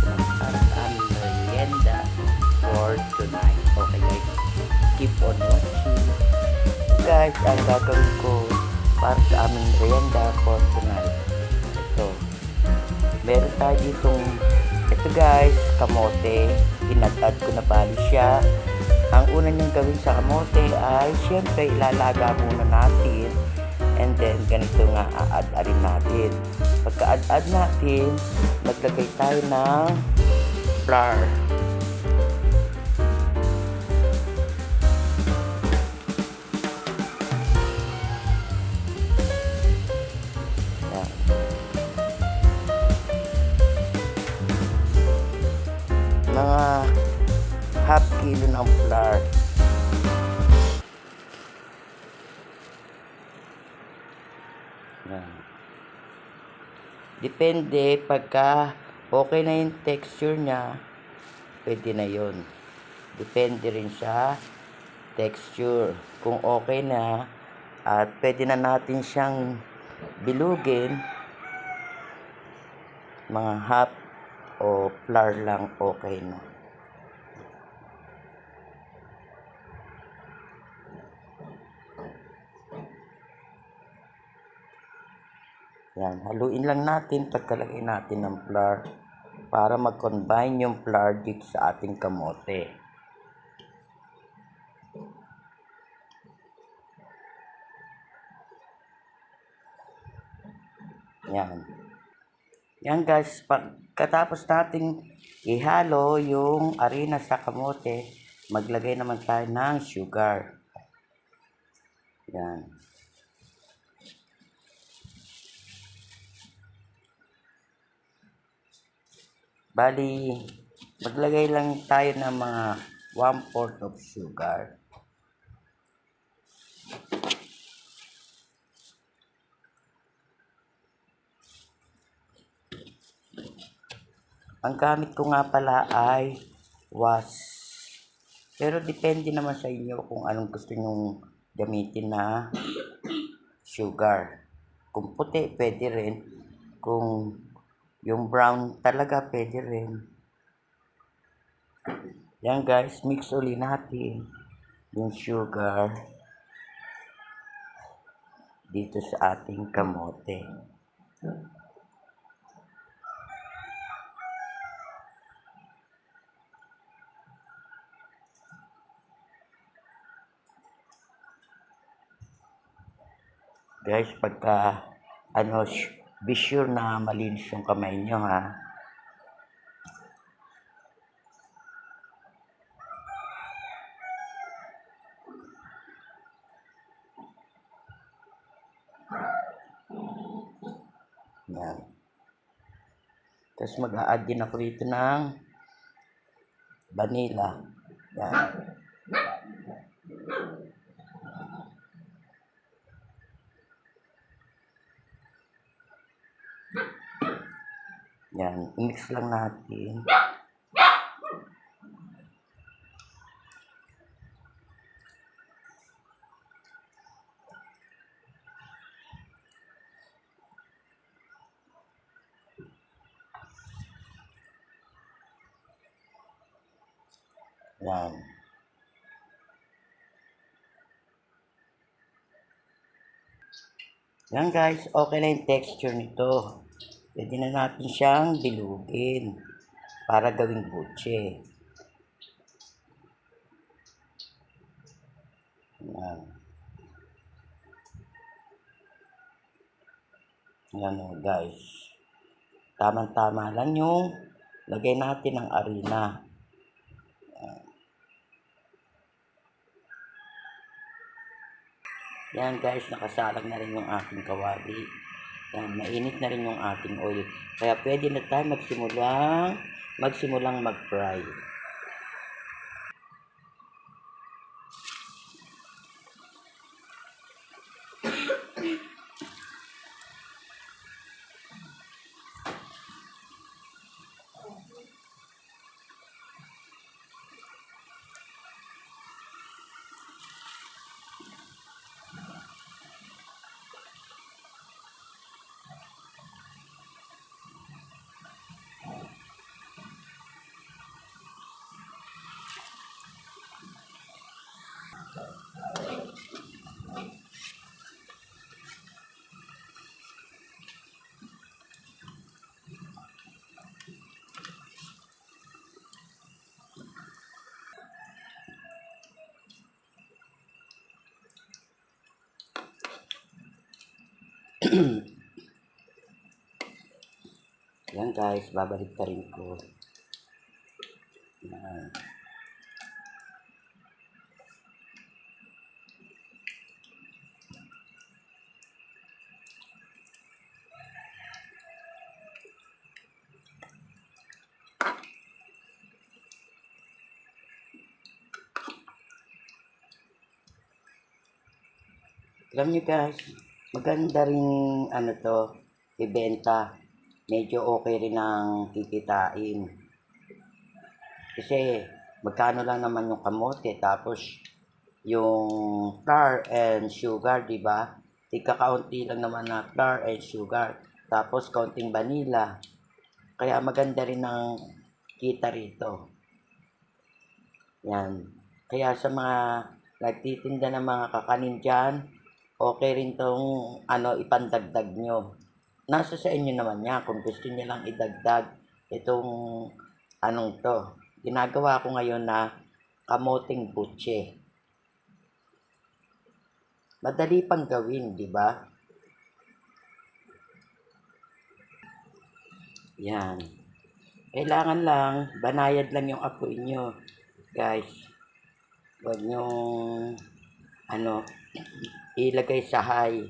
gagawa ko ng para sa aming merienda for tonight. Okay guys, keep on watching. Guys, ang gagawin ko para sa aming merienda for tonight. Ito. Meron tayo ditong ito guys, kamote. Inad-add ko na bali siya. Ang una niyong gawin sa kamote ay syempre ilalaga muna natin And then, ganito nga a-add-add natin. Pagka-add-add natin, maglagay tayo ng flour. Depende pagka okay na yung texture niya, pwede na yon. Depende rin sa texture. Kung okay na, at pwede na natin siyang bilugin, mga half o flour lang okay na. Yan, haluin lang natin pagkalagay natin ng flour para mag-combine yung flour dito sa ating kamote. Yan. Yan guys, pagkatapos nating ihalo yung arena sa kamote, maglagay naman tayo ng sugar. Yan. Bali, maglagay lang tayo ng mga 1 4 of sugar. Ang gamit ko nga pala ay was. Pero depende naman sa inyo kung anong gusto nyong gamitin na sugar. Kung puti, pwede rin. Kung yung brown talaga, pwede rin. Yan guys, mix uli natin yung sugar dito sa ating kamote. Guys, pagka ano, be sure na malinis yung kamay nyo ha. Yan. Tapos mag-a-add din ako dito ng vanilla. Yan. Yan. I-mix lang natin. Yan. Yan guys, okay na yung texture nito. Pwede na natin siyang bilugin para gawing butche. Yan. Yan o guys. Tamang-tama lang yung lagay natin ng arena. Yan guys, nakasalang na rin yung aking kawali. Yan, mainit na rin yung ating oil. Kaya pwede na tayo magsimulang, magsimulang mag-fry. Yan guys, babalik pa rin ko. Yan. Alam niyo guys, maganda rin ano to, ibenta. Medyo okay rin ang kikitain. Kasi magkano lang naman yung kamote tapos yung flour and sugar, di ba? Ika-kaunti lang naman na flour and sugar. Tapos kaunting vanilla. Kaya maganda rin ang kita rito. Yan. Kaya sa mga nagtitinda ng mga kakanin dyan, okay rin tong ano, ipandagdag nyo. Nasa sa inyo naman yan kung gusto nyo lang idagdag itong anong to. Ginagawa ko ngayon na kamoting butche. Madali pang gawin, di ba? Yan. Kailangan lang, banayad lang yung apoy nyo. Guys, huwag nyong, ano, ilagay sa high.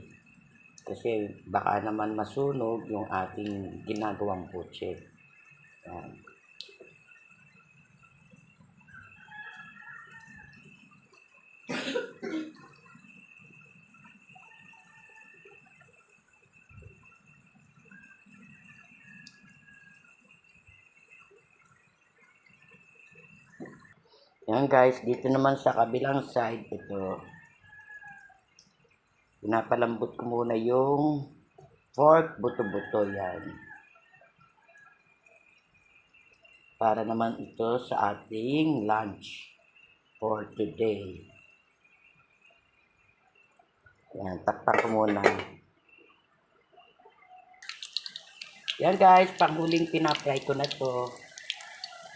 Kasi baka naman masunog yung ating ginagawang butche. Yan. Yan guys, dito naman sa kabilang side, ito. Pinapalambot ko muna yung pork buto-buto yan. Para naman ito sa ating lunch for today. Yan, takpak ko muna. Yan guys, panghuling pinapry ko na to.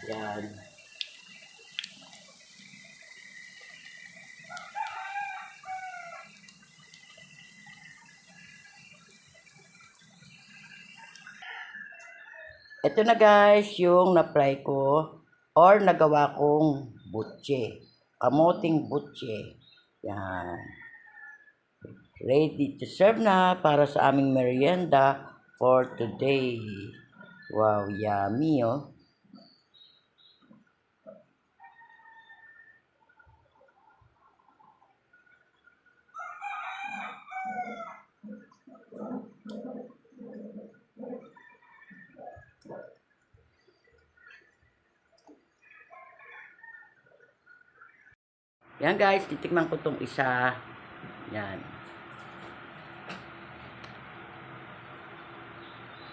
Yan. Ito na guys, yung na-fry ko or nagawa kong butche. Kamoting butche. Yan. Ready to serve na para sa aming merienda for today. Wow, yummy oh. Yan guys, titikman ko tong isa. Yan.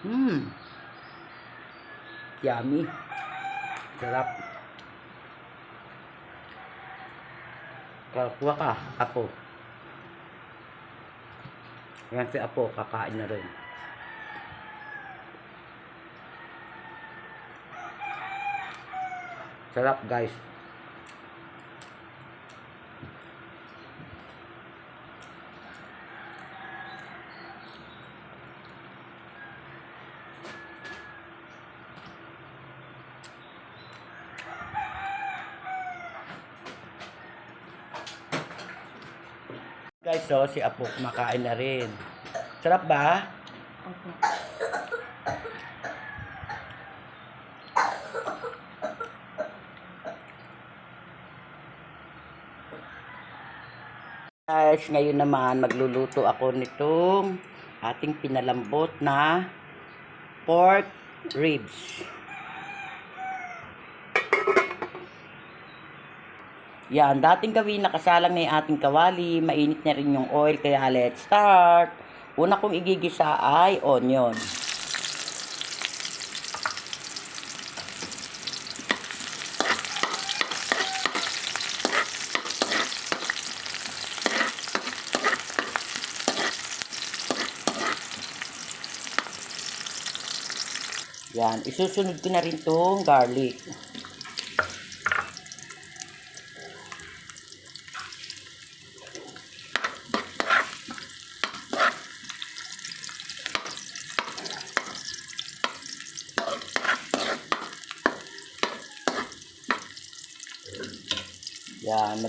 Hmm. Yummy. Sarap. Kuha ka, apo. Yan si apo, kakain na rin. Sarap guys. So si Apo kumakain na rin. Sarap ba? Opo. Guys, ngayon naman magluluto ako nitong ating pinalambot na pork ribs. Yan, dating gawin nakasalang na yung ating kawali, mainit na rin yung oil, kaya let's start. Una kong igigisa ay onion. Yan, isusunod ko na rin tong garlic.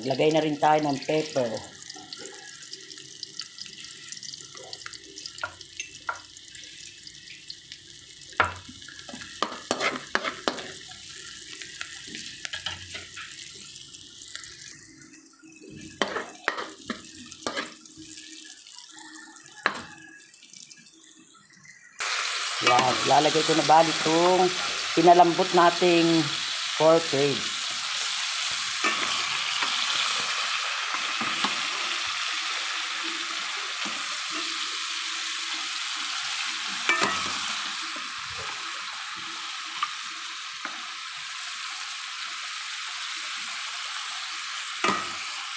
Yan, maglagay na rin tayo ng pepper. Yan, lalagay ko na bali itong pinalambot nating pork ribs.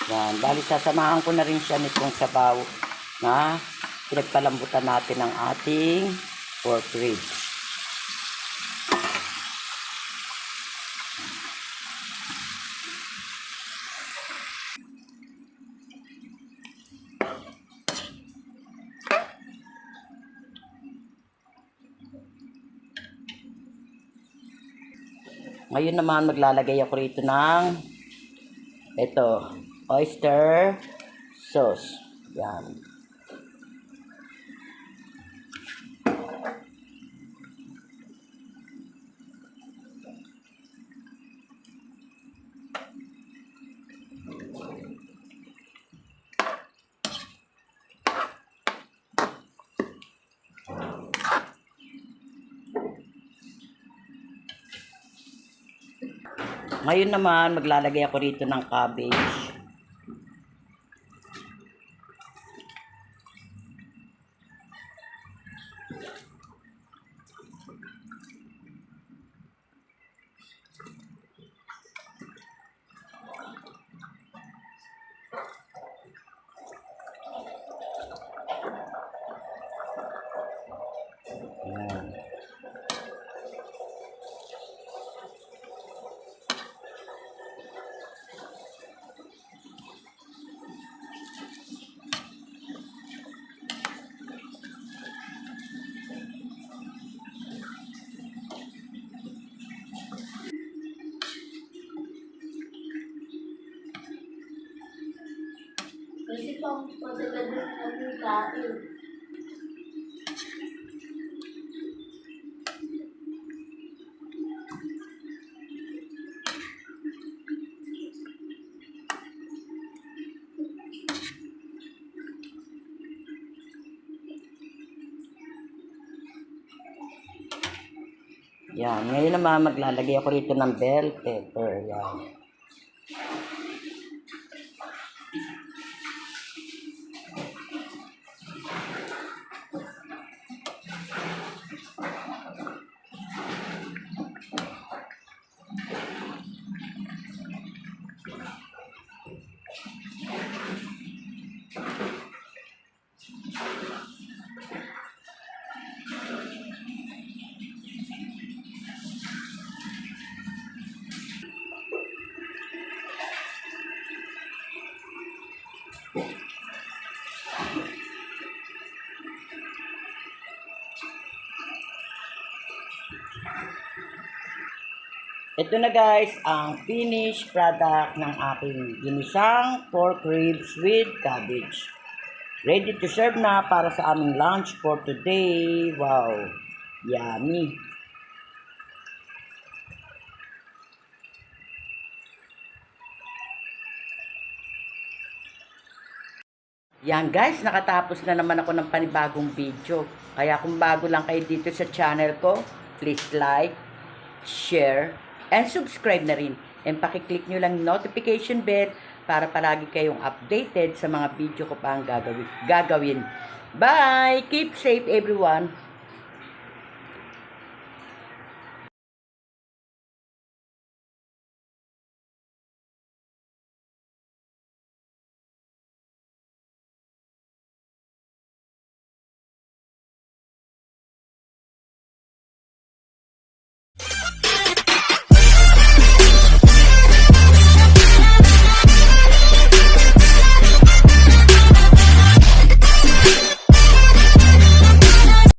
Yan, bali sasamahan ko na rin siya nitong sabaw na pinagpalambutan natin ng ating pork ribs. Ngayon naman maglalagay ako rito ng ito, oyster sauce. Yan. Ngayon naman, maglalagay ako rito ng cabbage. Yan. Ngayon naman, maglalagay ako rito ng bell pepper. Yan. Ito na guys, ang finished product ng aking ginisang pork ribs with cabbage. ready to serve na para sa aming lunch for today. Wow, yummy. Yan guys, nakatapos na naman ako ng panibagong video. Kaya kung bago lang kayo dito sa channel ko, please like, share, and subscribe na rin. And pakiclick nyo lang notification bell para palagi kayong updated sa mga video ko pa ang gagawin. gagawin. Bye! Keep safe everyone!